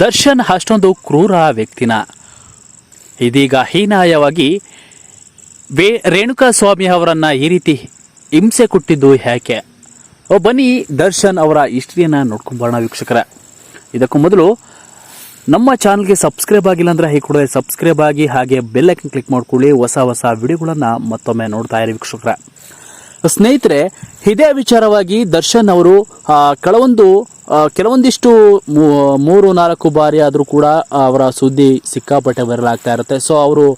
ದರ್ಶನ್ ಅಷ್ಟೊಂದು ಕ್ರೂರ ವ್ಯಕ್ತಿನ. ಇದೀಗ ಹೀನಾಯವಾಗಿ ಬೇ ರೇಣುಕಾ ಸ್ವಾಮಿ ಅವರನ್ನ ಈ ರೀತಿ ಹಿಂಸೆ ಕೊಟ್ಟಿದ್ದು ಯಾಕೆ ಓ, ಬನ್ನಿ ದರ್ಶನ್ ಅವರ ಹಿಸ್ಟ್ರಿಯನ್ನ ನೋಡ್ಕೊಂಬರೋಣ ವೀಕ್ಷಕರ. ಇದಕ್ಕೂ ಮೊದಲು ನಮ್ಮ ಚಾನಲ್ಗೆ ಸಬ್ಸ್ಕ್ರೈಬ್ ಆಗಿಲ್ಲ ಅಂದ್ರೆ ಹೀಗೆ ಕೂಡ ಸಬ್ಸ್ಕ್ರೈಬ್ ಆಗಿ ಹಾಗೆ ಬೆಲ್ ಐಕನ್ ಕ್ಲಿಕ್ ಮಾಡ್ಕೊಳ್ಳಿ. ಹೊಸ ಹೊಸ ವಿಡಿಯೋಗಳನ್ನ ಮತ್ತೊಮ್ಮೆ ನೋಡ್ತಾ ಇರಿ ವೀಕ್ಷಕರ. ಸ್ನೇಹಿತರೆ, ಇದೇ ವಿಚಾರವಾಗಿ ದರ್ಶನ್ ಅವರು ಕೆಲವೊಂದು ಕೆಲವೊಂದಿಷ್ಟು ಮೂರು, ನಾಲ್ಕು ಬಾರಿ ಆದರೂ ಕೂಡ ಅವರ ಸುದ್ದಿ ಸಿಕ್ಕಾಪಟ್ಟೆ ಬರಲಾಗ್ತಾ ಇರುತ್ತೆ. ಸೊ ಅವರು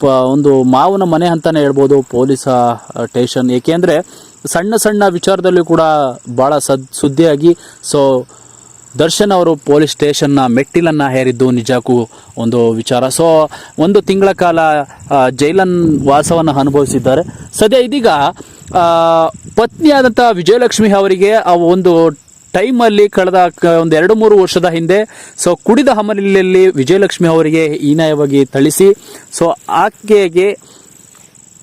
ಪ- ಒಂದು ಮಾವನ ಮನೆ ಅಂತಲೇ ಹೇಳ್ಬೋದು ಪೊಲೀಸ್ ಸ್ಟೇಷನ್. ಏಕೆಂದರೆ ಸಣ್ಣ ಸಣ್ಣ ವಿಚಾರದಲ್ಲೂ ಕೂಡ ಭಾಳ ಸದ್, ಸುದ್ದಿಯಾಗಿ ಸೊ ದರ್ಶನ್ ಅವರು ಪೊಲೀಸ್ ಸ್ಟೇಷನ್ನ ಮೆಟ್ಟಿಲನ್ನು ಹೇರಿದ್ದು ನಿಜಕ್ಕೂ ಒಂದು ವಿಚಾರ. ಸೊ ಒಂದು ತಿಂಗಳ ಕಾಲ ಜೈಲನ್ ವಾಸವನ್ನು ಅನುಭವಿಸಿದ್ದಾರೆ. ಸದ್ಯ ಇದೀಗ ಪತ್ನಿಯಾದಂಥ ವಿಜಯಲಕ್ಷ್ಮಿ ಅವರಿಗೆ ಆ ಒಂದು ಟೈಮಲ್ಲಿ ಕಳೆದ ಕ- ಒಂದು ಎರಡು ಮೂರು ವರ್ಷದ ಹಿಂದೆ ಸೊ ಕುಡಿದ ಹಮಲಿಯಲ್ಲಿ ವಿಜಯಲಕ್ಷ್ಮಿ ಅವರಿಗೆ ಹೀನಾಯವಾಗಿ ಥಳಿಸಿ ಸೊ ಆಕೆಗೆ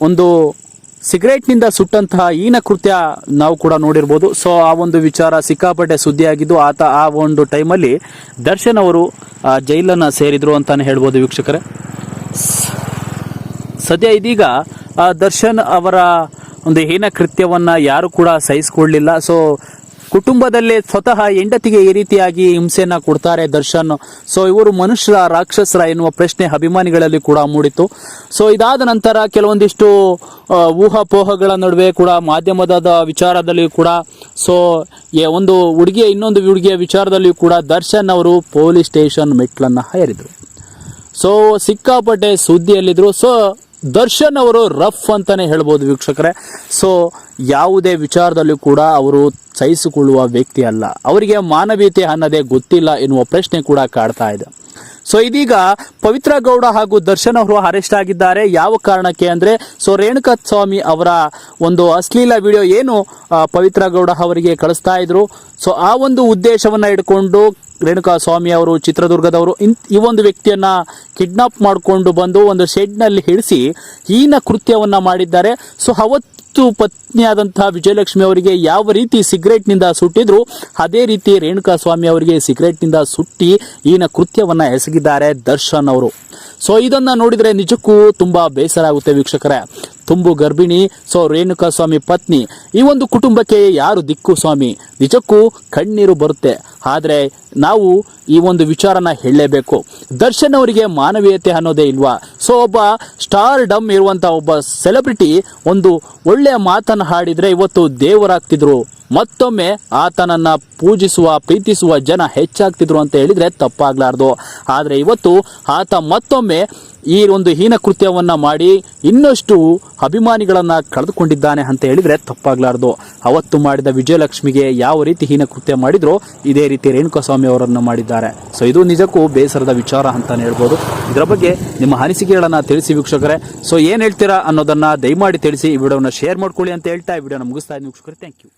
ಒಂದು ಸಿಗರೇಟ್ನಿಂದ ಸುಟ್ಟಂತಹ ಈನ ಕೃತ್ಯ ನಾವು ಕೂಡ ನೋಡಿರ್ಬೋದು. ಸೊ ಆ ಒಂದು ವಿಚಾರ ಸಿಕ್ಕಾಪಟ್ಟೆ ಸುದ್ದಿಯಾಗಿದ್ದು, ಆತ ಆ ಒಂದು ಟೈಮಲ್ಲಿ ದರ್ಶನ್ ಅವರು ಜೈಲನ್ನು ಸೇರಿದ್ರು ಅಂತಾನೆ ಹೇಳ್ಬೋದು ವೀಕ್ಷಕರೇ. ಸದ್ಯ ಇದೀಗ ದರ್ಶನ್ ಅವರ ಒಂದು ಹೀನ ಕೃತ್ಯವನ್ನ ಯಾರು ಕೂಡ ಸಹಿಸಿಕೊಳ್ಳಿಲ್ಲ. ಸೊ ಕುಟುಂಬದಲ್ಲೇ ಸ್ವತಃ ಹೆಂಡತಿಗೆ ಈ ರೀತಿಯಾಗಿ ಹಿಂಸೆಯನ್ನ ಕೊಡ್ತಾರೆ ದರ್ಶನ್. ಸೊ ಇವರು ಮನುಷ್ಯರ ರಾಕ್ಷಸರ ಎನ್ನುವ ಪ್ರಶ್ನೆ ಅಭಿಮಾನಿಗಳಲ್ಲಿ ಕೂಡ ಮೂಡಿತು ಸೊ ಇದಾದ ನಂತರ ಕೆಲವೊಂದಿಷ್ಟು ಊಹಾಪೋಹಗಳ ನಡುವೆ ಕೂಡ ಮಾಧ್ಯಮದ ವಿಚಾರದಲ್ಲಿ ಕೂಡ ಸೊ ಒಂದು ಹುಡುಗಿಯ ಇನ್ನೊಂದು ಹುಡುಗಿಯ ವಿಚಾರದಲ್ಲಿಯೂ ಕೂಡ ದರ್ಶನ್ ಅವರು ಪೊಲೀಸ್ ಸ್ಟೇಷನ್ ಮೆಟ್ಲನ್ನ ಹೇರಿದ್ರು. ಸೊ ಸಿಕ್ಕಾಪಟ್ಟೆ ಸುದ್ದಿಯಲ್ಲಿದ್ದರು ಸೊ ದರ್ಶನ್ ಅವರು ರಫ್ ಅಂತಾನೆ ಹೇಳ್ಬೋದು ವೀಕ್ಷಕರೇ. ಸೊ ಯಾವುದೇ ವಿಚಾರದಲ್ಲೂ ಕೂಡ ಅವರು ಸಹಿಸಿಕೊಳ್ಳುವ ವ್ಯಕ್ತಿ ಅಲ್ಲ. ಅವರಿಗೆ ಮಾನವೀಯತೆ ಅನ್ನೋದೇ ಗೊತ್ತಿಲ್ಲ ಎನ್ನುವ ಪ್ರಶ್ನೆ ಕೂಡ ಕಾಡ್ತಾ ಇದೆ. ಸೊ ಇದೀಗ ಪವಿತ್ರ ಗೌಡ ಹಾಗೂ ದರ್ಶನ್ ಅವರು ಅರೆಸ್ಟ್ ಆಗಿದ್ದಾರೆ. ಯಾವ ಕಾರಣಕ್ಕೆ ಅಂದ್ರೆ ಸೊ ರೇಣುಕಾ ಸ್ವಾಮಿ ಅವರ ಒಂದು ಅಶ್ಲೀಲ ವಿಡಿಯೋ ಏನು ಪವಿತ್ರ ಗೌಡ ಅವರಿಗೆ ಕಳಿಸ್ತಾ ಇದ್ರು. ಸೊ ಆ ಒಂದು ಉದ್ದೇಶವನ್ನ ಇಟ್ಕೊಂಡು ರೇಣುಕಾ ಸ್ವಾಮಿ ಅವರು, ಚಿತ್ರದುರ್ಗದವರು ಇನ್ ಈ ಒಂದು ವ್ಯಕ್ತಿಯನ್ನ ಕಿಡ್ನಾಪ್ ಮಾಡಿಕೊಂಡು ಬಂದು ಒಂದು ಶೆಡ್ನಲ್ಲಿ ಹಿಡಿಸಿ ಹೀನ ಕೃತ್ಯವನ್ನ ಮಾಡಿದ್ದಾರೆ. ಸೊ ಅವತ್ತು ಪತ್ನಿಯಾದಂತಹ ವಿಜಯಲಕ್ಷ್ಮಿ ಅವರಿಗೆ ಯಾವ ರೀತಿ ಸಿಗರೇಟ್ನಿಂದ ಸುಟ್ಟಿದ್ರು, ಅದೇ ರೀತಿ ರೇಣುಕಾ ಸ್ವಾಮಿ ಅವರಿಗೆ ಸಿಗರೇಟ್ನಿಂದ ಸುಟ್ಟಿ ಈನ ಕೃತ್ಯವನ್ನ ಎಸಗಿದ್ದಾರೆ ದರ್ಶನ್ ಅವರು. ಸೊ ಇದನ್ನ ನೋಡಿದ್ರೆ ನಿಜಕ್ಕೂ ತುಂಬಾ ಬೇಸರ ಆಗುತ್ತೆ ವೀಕ್ಷಕರೇ. ತುಂಬು ಗರ್ಭಿಣಿ ಸೊ ರೇಣುಕಾ ಸ್ವಾಮಿ ಪತ್ನಿ. ಈ ಒಂದು ಕುಟುಂಬಕ್ಕೆ ಯಾರು ದಿಕ್ಕು ಸ್ವಾಮಿ? ನಿಜಕ್ಕೂ ಕಣ್ಣೀರು ಬರುತ್ತೆ. ಆದರೆ ನಾವು ಈ ಒಂದು ವಿಚಾರನ ಹೇಳಲೇಬೇಕು. ದರ್ಶನ್ ಅವರಿಗೆ ಮಾನವೀಯತೆ ಅನ್ನೋದೇ ಇಲ್ವಾ? ಸೊ ಒಬ್ಬ ಸ್ಟಾರ್ ಡಮ್ ಇರುವಂತ ಒಬ್ಬ ಸೆಲೆಬ್ರಿಟಿ ಒಂದು ಒಳ್ಳೆಯ ಮಾತನ್ನು ಹಾಡಿದ್ರೆ ಇವತ್ತು ದೇವರಾಗ್ತಿದ್ರು. ಮತ್ತೊಮ್ಮೆ ಆತನನ್ನ ಪೂಜಿಸುವ, ಪ್ರೀತಿಸುವ ಜನ ಹೆಚ್ಚಾಗ್ತಿದ್ರು ಅಂತ ಹೇಳಿದ್ರೆ ತಪ್ಪಾಗ್ಲಾರ್ದು. ಆದ್ರೆ ಇವತ್ತು ಆತ ಮತ್ತೊಮ್ಮೆ ಈ ಒಂದು ಹೀನ ಕೃತ್ಯವನ್ನ ಮಾಡಿ ಇನ್ನಷ್ಟು ಅಭಿಮಾನಿಗಳನ್ನು ಕಳೆದುಕೊಂಡಿದ್ದಾನೆ ಅಂತ ಹೇಳಿದ್ರೆ ತಪ್ಪಾಗಲಾರ್ದು. ಅವತ್ತು ಮಾಡಿದ ವಿಜಯಲಕ್ಷ್ಮಿಗೆ ಯಾವ ರೀತಿ ಹೀನ ಕೃತ್ಯ ಮಾಡಿದ್ರೋ ಇದೇ ರೀತಿ ರೇಣುಕಾಸ್ವಾಮಿ ಅವರನ್ನು ಮಾಡಿದ್ದಾರೆ. ಸೊ ಇದು ನಿಜಕ್ಕೂ ಬೇಸರದ ವಿಚಾರ ಅಂತಾನೆ ಹೇಳ್ಬೋದು. ಇದರ ಬಗ್ಗೆ ನಿಮ್ಮ ಅನಿಸಿಕೆಗಳನ್ನು ತಿಳಿಸಿ ವೀಕ್ಷಕರೇ. ಸೊ ಏನು ಹೇಳ್ತೀರಾ ಅನ್ನೋದನ್ನ ದಯಮಾಡಿ ತಿಳಿಸಿ ಈ ವಿಡಿಯೋನ ಶೇರ್ ಮಾಡ್ಕೊಳ್ಳಿ ಅಂತ ಹೇಳ್ತಾ ಈ ವಿಡಿಯೋನ ಮುಗಿಸ್ತಾ ಇದ್ದೀನಿ ವೀಕ್ಷಕರೇ. Thank you